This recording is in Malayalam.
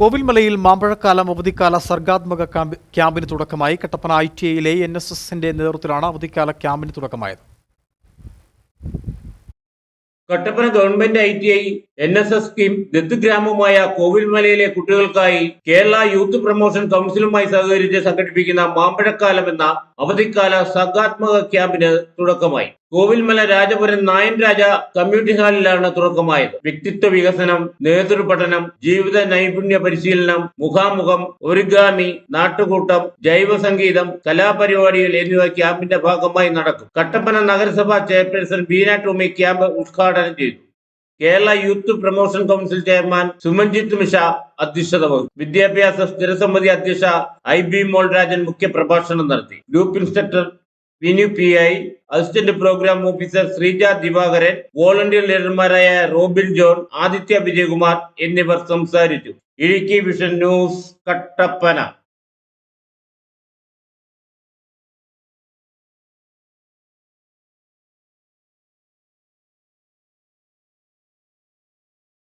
കോവിൽമലയിൽ മാമ്പഴക്കാലം അവധിക്കാല സർഗാത്മക ക്യാമ്പ് ക്യാമ്പിന് തുടക്കമായി. കട്ടപ്പന ഐ ടി ഐയിലെ എൻ എസ് എസിന്റെ നേതൃത്വത്തിലാണ് അവധിക്കാല ക്യാമ്പിന് തുടക്കമായത്. Kattappana government I T I N S S scheme Dutt ഗ്രാമമായ കോവിൽമലയിലെ കുട്ടികൾക്കായി കേരള യൂത്ത് പ്രൊമോഷൻ കൗൺസിലുമായി സഹകരിച്ച് സംഘടിപ്പിക്കുന്ന മാമ്പഴക്കാലം എന്ന അവധിക്കാല സർഗാത്മക ക്യാമ്പിന് തുടക്കമായി. കോവിൽമല രാജപുരം നായൻ രാജ കമ്മ്യൂണിറ്റി ഹാളിലാണ് തുടക്കമായത്. വ്യക്തിത്വ വികസനം നേതൃപഠനം ജീവിത നൈപുണ്യ പരിശീലനം മുഖാമുഖം ഒരിഗാമി നാട്ടുകൂട്ടം ജൈവ സംഗീതം കലാപരിപാടികൾ എന്നിവ ക്യാമ്പിന്റെ ഭാഗമായി നടക്കും. കട്ടപ്പന നഗരസഭാ ചെയർപേഴ്സൺ ബീന ടോമി ക്യാമ്പ് ഉദ്ഘാടനം ചെയ്തു. Kerala youth promotion council chairman Sumanjith Misha അധ്യക്ഷത വഹിച്ചു. വിദ്യാഭ്യാസ സ്ഥിരസമിതി അധ്യക്ഷ ഐ ബി മോൾരാജൻ മുഖ്യ പ്രഭാഷണം നടത്തി. Group inspector Vinu P I assistant programme officer Sreeja Divakaran volunteer ലീഡർമാരായ Robin John Aditya Vijayakumar എന്നിവർ സംസാരിച്ചു. Idukki vision news Kattappana.